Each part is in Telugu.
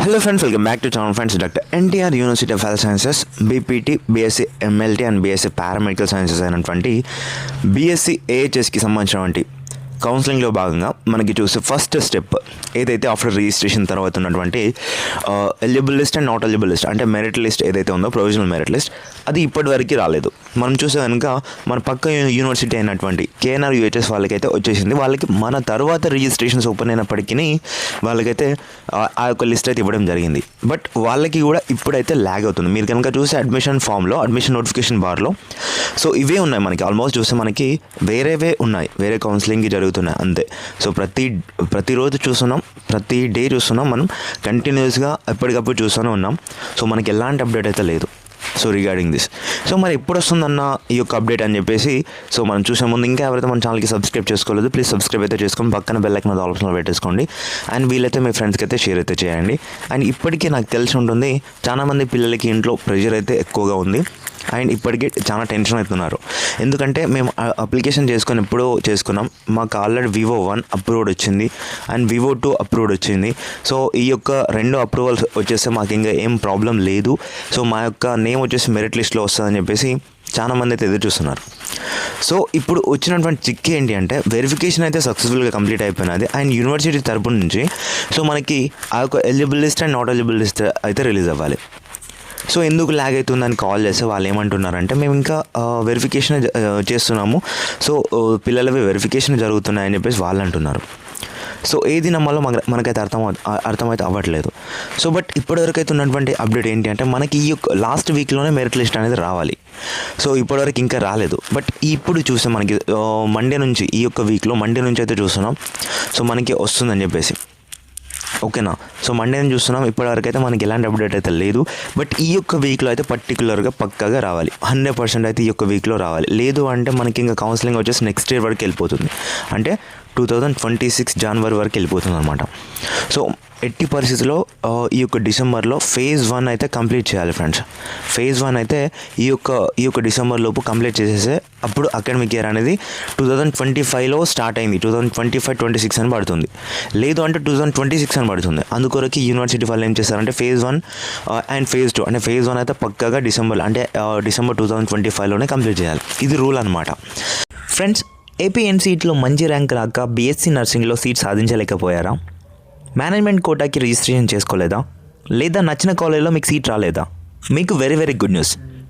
Hello friends welcome back to channel friends Doctor N T R University of Health Sciences B P T B Sc M L T and B Sc paramedical sciences అయినటువంటి బీఎస్సీ ఏహెచ్ఎస్కి సంబంధించినటువంటి కౌన్సిలింగ్లో భాగంగా మనకి చూస్తే ఫస్ట్ స్టెప్ ఏదైతే ఆఫ్టర్ రిజిస్ట్రేషన్ తర్వాత ఉన్నటువంటి eligible list and not eligible list అంటే మెరిట్ లిస్ట్ ఏదైతే ఉందో ప్రొవిజనల్ మెరిట్ లిస్ట్ అది ఇప్పటివరకు రాలేదు. మనం చూసే కనుక మన పక్క యూనివర్సిటీ అయినటువంటి కేఎన్ఆర్ యూహెచ్ఎస్ వాళ్ళకైతే వచ్చేసింది. వాళ్ళకి మన తర్వాత రిజిస్ట్రేషన్స్ ఓపెన్ అయినప్పటికీ వాళ్ళకైతే ఆ- యొక్క లిస్ట్ అయితే ఇవ్వడం జరిగింది. బట్ వాళ్ళకి కూడా ఇప్పుడైతే ల్యాగ్ అవుతుంది. మీరు కనుక చూస్తే అడ్మిషన్ ఫామ్లో అడ్మిషన్ నోటిఫికేషన్ బార్లో సో ఇవే ఉన్నాయి మనకి. ఆల్మోస్ట్ చూస్తే మనకి వేరేవే ఉన్నాయి. వేరే కౌన్సిలింగ్కి పెరుగుతున్నాయి అంతే. సో ప్రతి ప్రతిరోజు చూస్తున్నాం ప్రతి డే చూస్తున్నాం మనం కంటిన్యూస్గా ఎప్పటికప్పుడు చూస్తూనే ఉన్నాం. సో మనకి ఎలాంటి అప్డేట్ అయితే లేదు. సో రిగార్డింగ్ దిస్ సో మరి ఎప్పుడు వస్తుందన్న ఈ యొక్క అప్డేట్ అని చెప్పేసి సో మనం చూసే ముందు ఇంకా ఎవరైతే మన ఛానల్కి సబ్స్క్రైబ్ చేసుకోలేదు ప్లీజ్ సబ్స్క్రైబ్ అయితే చేసుకొని పక్కన బెల్ ఐకన్ ఆప్షన్లో పెట్టేసుకోండి. అండ్ వీలైతే మీ ఫ్రెండ్స్కి అయితే షేర్ అయితే చేయండి. అండ్ ఇప్పటికీ నాకు తెలిసి ఉంటుంది చాలామంది పిల్లలకి ఇంట్లో ప్రెషర్ అయితే ఎక్కువగా ఉంది. అండ్ ఇప్పటికీ చాలా టెన్షన్ అవుతున్నారు. ఎందుకంటే మేము అప్లికేషన్ చేసుకొని ఎప్పుడో చేసుకున్నాం. మాకు ఆల్రెడీ వివో వన్ అప్రూవ్డ్ వచ్చింది. అండ్ వివో టూ అప్రూవ్డ్ వచ్చింది. సో ఈ యొక్క రెండు అప్రూవల్స్ వచ్చేస్తే మాకు ఇంకా ఏం ప్రాబ్లం లేదు. సో మా యొక్క నేమ్ వచ్చేసి మెరిట్ లిస్ట్లో వస్తుందని చెప్పేసి చాలా మంది అయితే ఎదురు చూస్తున్నారు. సో ఇప్పుడు వచ్చినటువంటి చిక్ ఏంటి అంటే వెరిఫికేషన్ అయితే సక్సెస్ఫుల్గా కంప్లీట్ అయిపోయినది. అండ్ యూనివర్సిటీ తరపు నుంచి సో మనకి ఆ యొక్క eligible list and not eligible list అయితే రిలీజ్ అవ్వాలి. సో ఎందుకు ల్యాగ్ అవుతుందని కాల్ చేస్తే వాళ్ళు ఏమంటున్నారంటే మేము ఇంకా వెరిఫికేషన్ చేస్తున్నాము. సో పిల్లలవి వెరిఫికేషన్ జరుగుతున్నాయని చెప్పేసి వాళ్ళు అంటున్నారు. సో ఏది నమ్మాలో మన మనకైతే అర్థం అర్థమైతే అవ్వట్లేదు. సో బట్ ఇప్పటివరకు అయితే ఉన్నటువంటి అప్డేట్ ఏంటి అంటే మనకి ఈ యొక్క లాస్ట్ వీక్లోనే మెరిట్ లిస్ట్ అనేది రావాలి. సో ఇప్పటివరకు ఇంకా రాలేదు. బట్ ఇప్పుడు చూస్తే మనకి మండే నుంచి ఈ యొక్క వీక్లో మండే నుంచి అయితే చూస్తున్నాం. సో మనకి వస్తుందని చెప్పేసి. ఓకేనా? సో మండే నేను చూస్తున్నాం? ఇప్పటివరకు అయితే మనకి ఎలాంటి అప్డేట్ అయితే లేదు. బట్ ఈ యొక్క వీక్లో అయితే పర్టికులర్గా పక్కాగా రావాలి. హండ్రెడ్ పర్సెంట్ అయితే ఈ యొక్క వీక్లో రావాలి. లేదు అంటే మనకి ఇంకా కౌన్సిలింగ్ వచ్చేసి నెక్స్ట్ ఇయర్ వరకు వెళ్ళిపోతుంది. అంటే టూ థౌజండ్ ట్వంటీ సిక్స్ జనవరి వరకు వెళ్ళిపోతుంది అనమాట సో ఎట్టి పరిస్థితుల్లో ఈ యొక్క డిసెంబర్లో ఫేజ్ వన్ అయితే కంప్లీట్ చేయాలి ఫ్రెండ్స్ ఫేజ్ వన్ అయితే ఈ యొక్క ఈ యొక్క డిసెంబర్ లోపు కంప్లీట్ చేసేసే అప్పుడు అకాడమిక్ ఇయర్ అనేది టూ థౌజండ్ ట్వంటీ ఫైవ్లో స్టార్ట్ అయింది. Two thousand twenty five twenty six అని పడుతుంది. లేదు అంటే టూ థౌజండ్ ట్వంటీ సిక్స్ అని పడుతుంది. అందుకొరకు యూనివర్సిటీ వాళ్ళు ఏం చేస్తారంటే phase one and phase two అంటే ఫేజ్ వన్ అయితే పక్కగా డిసెంబర్ అంటే డిసెంబర్ టూ థౌజండ్ ట్వంటీ ఫైవ్లోనే కంప్లీట్ చేయాలి. ఇది రూల్ అనమాట ఫ్రెండ్స్ ఏపీఎన్సీట్లో మంచి ర్యాంక్ రాక బీఎస్సీ నర్సింగ్లో సీట్ సాధించలేకపోయారా? మేనేజ్మెంట్ కోటాకి రిజిస్ట్రేషన్ చేసుకోలేదా? లేదా నచ్చిన కాలేజీలో మీకు సీట్ రాలేదా? మీకు very very good news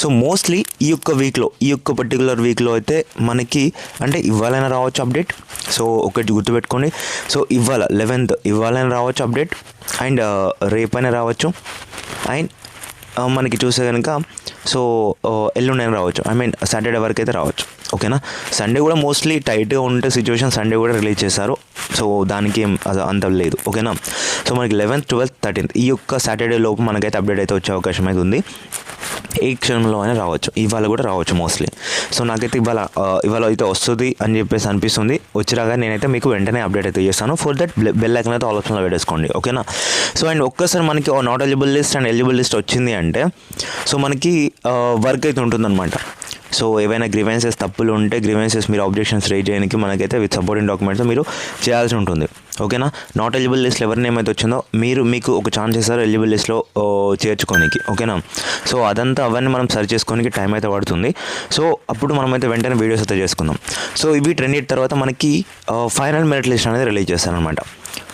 so mostly ఈ యొక్క వీక్లో ఈ యొక్క పర్టికులర్ వీక్లో అయితే మనకి అంటే ఇవ్వాలైనా రావచ్చు అప్డేట్ సో ఒకటి గుర్తుపెట్టుకోండి. సో ఇవాళ లెవెన్త్ ఇవ్వాలని రావచ్చు అప్డేట్ అండ్ uh, రేపైనా రావచ్చు. అండ్ uh, మనకి చూస్తే కనుక సో uh, ఎల్లుండైనా రావచ్చు. ఐ మీన్ సాటర్డే వరకు అయితే రావచ్చు. ఓకేనా సండే కూడా మోస్ట్లీ టైట్గా ఉంటే సిచ్యువేషన్ సండే కూడా రిలీజ్ చేశారు. సో దానికి ఏం అంత లేదు. ఓకేనా సో మనకి లెవెన్త్ ట్వెల్త్ థర్టీన్త్ ఈ యొక్క సాటర్డే లోపు మనకైతే అప్డేట్ అయితే వచ్చే అవకాశం అయితే ఉంది. ఏ క్షణంలో అయినా రావచ్చు. ఇవాళ కూడా రావచ్చు మోస్ట్లీ సో నాకైతే ఇవాళ ఇవాళ అయితే వస్తుంది అని చెప్పేసి అనిపిస్తుంది. వచ్చిరాగా నేనైతే మీకు వెంటనే అప్డేట్ అయితే చేస్తాను. ఫర్ దట్ బెల్ ఐకన్ అయితే ఆలోచనలో పెట్టేసుకోండి ఓకేనా? సో అండ్ ఒక్కసారి మనకి not eligible list and eligible list వచ్చింది అంటే సో మనకి వర్క్ అయితే ఉంటుందన్నమాట. సో ఏవైనా గ్రీవెన్సెస్ తప్పులు ఉంటే గ్రీవెన్సెస్ మీరు ఆబ్జెక్షన్స్ రేజ్ చేయడానికి మనకైతే విత్ సపోర్టింగ్ డాక్యుమెంట్స్ మీరు చేయాల్సి ఉంటుంది. ఓకేనా? నాట్ ఎలిజిబుల్ లిస్ట్లో ఎవరి నేమ్ అయితే వచ్చిందో మీరు మీకు ఒక ఛాన్స్ ఇస్తారు ఎలిజిబుల్ లిస్ట్లో చేర్చుకోనికి. ఓకేనా? సో అదంతా అవన్నీ మనం సర్చ్ చేసుకోనికి టైం అయితే పడుతుంది. సో అప్పుడు మనమైతే వెంటనే వీడియోస్ అయితే చేసుకుందాం. సో ఇవి ట్రెండ్ తర్వాత మనకి ఫైనల్ మెరిట్ లిస్ట్ అనేది రిలీజ్ చేస్తారనమాట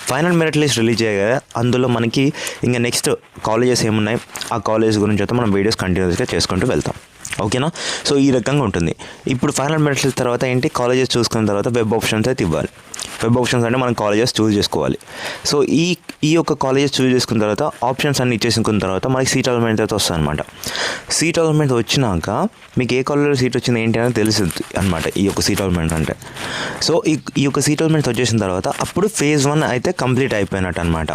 ఫైనల్ మెరిట్ లిస్ట్ రిలీజ్ చేయగా అందులో మనకి ఇంకా నెక్స్ట్ కాలేజెస్ ఏమున్నాయి? ఆ కాలేజెస్ గురించి అయితే మనం వీడియోస్ కంటిన్యూస్గా చేసుకుంటూ వెళ్తాం. ఓకేనా? సో ఈ రకంగా ఉంటుంది. ఇప్పుడు ఫైనల్ మెరిట్ లిస్ట్ తర్వాత ఏంటి? కాలేజెస్ చూసుకున్న తర్వాత వెబ్ ఆప్షన్స్ అయితే ఇవ్వాలి. వెబ్ ఆప్షన్స్ అంటే మనం కాలేజెస్ చూస్ చేసుకోవాలి. సో ఈ ఈ యొక్క కాలేజెస్ చూస్ చేసుకున్న తర్వాత ఆప్షన్స్ అన్ని ఇచ్చేసుకున్న తర్వాత మనకి సీట్ అలమెంట్ అయితే వస్తుంది అనమాట సీట్ అలమెంట్ వచ్చినాక మీకు ఏ కాలేజ్లో సీట్ వచ్చింది ఏంటి అనేది తెలుస్తుంది అనమాట ఈ యొక్క సీట్ అలమెంట్ అంటే. సో ఈ ఈ యొక్క సీట్ అలమెంట్ వచ్చేసిన తర్వాత అప్పుడు ఫేజ్ వన్ అయితే కంప్లీట్ అయిపోయినట్టు అనమాట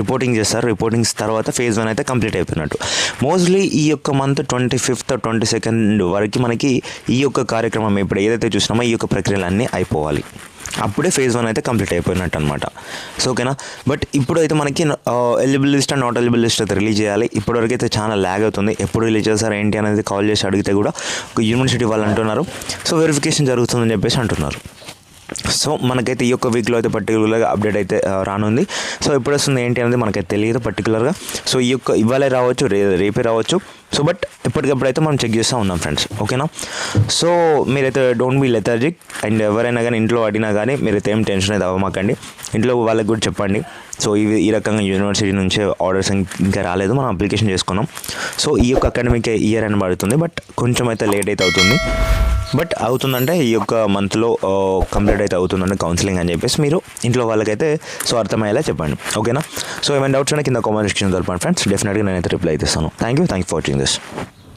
రిపోర్టింగ్ చేస్తారు. రిపోర్టింగ్స్ తర్వాత ఫేజ్ వన్ అయితే కంప్లీట్ అయిపోయినట్టు. మోస్ట్లీ ఈ యొక్క month twenty fifth twenty second వరకు మనకి ఈ యొక్క కార్యక్రమం ఇప్పుడు ఏదైతే చూసినామో ఈ యొక్క ప్రక్రియలు అన్నీ అయిపోవాలి. అప్పుడే ఫేజ్ వన్ అయితే కంప్లీట్ అయిపోయినట్టు అనమాట సో ఓకేనా బట్ ఇప్పుడు అయితే మనకి eligible list and not eligible list అయితే రిలీజ్ చేయాలి. ఇప్పటివరకు అయితే చాలా ల్యాగ్ అవుతుంది. ఎప్పుడు రిలీజ్ చేస్తారు ఏంటి అనేది కాల్ చేసి అడిగితే కూడా ఒక యూనివర్సిటీ వాళ్ళు అంటున్నారు. సో వెరిఫికేషన్ జరుగుతుందని చెప్పేసి అంటున్నారు. సో మనకైతే ఈ యొక్క వీక్లో అయితే పర్టికులర్గా అప్డేట్ అయితే రానుంది. సో ఎప్పుడు వస్తుంది ఏంటి అనేది మనకైతే తెలియదు పర్టికులర్గా సో ఈ యొక్క ఇవాళే రావచ్చు రే రేపే రావచ్చు. సో బట్ ఎప్పటికప్పుడు అయితే మనం చెక్ చేస్తూ ఉన్నాం ఫ్రెండ్స్ ఓకేనా సో మీరైతే డోంట్ బీ లెథర్జిక్ అండ్ ఎవరైనా కానీ ఇంట్లో అడిగినా కానీ మీరైతే ఏం టెన్షన్ అయితే అవ్వమాకండి. ఇంట్లో వాళ్ళకి కూడా చెప్పండి. సో ఇవి ఈ రకంగా యూనివర్సిటీ నుంచే ఆర్డర్స్ ఇంకా రాలేదు. మనం అప్లికేషన్ చేసుకున్నాం. సో ఈ యొక్క అకాడమిక్ ఇయర్ అని పడుతుంది. బట్ కొంచెం అయితే లేట్ అయితే అవుతుంది. బట్ అవుతుందంటే ఈ యొక్క మంత్లో కంప్లీట్ అయితే అవుతుందంటే కౌన్సిలింగ్ అని చెప్పేసి మీరు ఇంట్లో వాళ్ళకైతే సో అర్థమయ్యేలా చెప్పండి. ఓకేనా? సో ఏమైనా డౌట్స్ ఉన్నా కింద కామెంట్ సెక్షన్ తెలపండి ఫ్రెండ్స్ డెఫినెట్గా నేనైతే రిప్లై ఇస్తాను. Thank you thank for watching this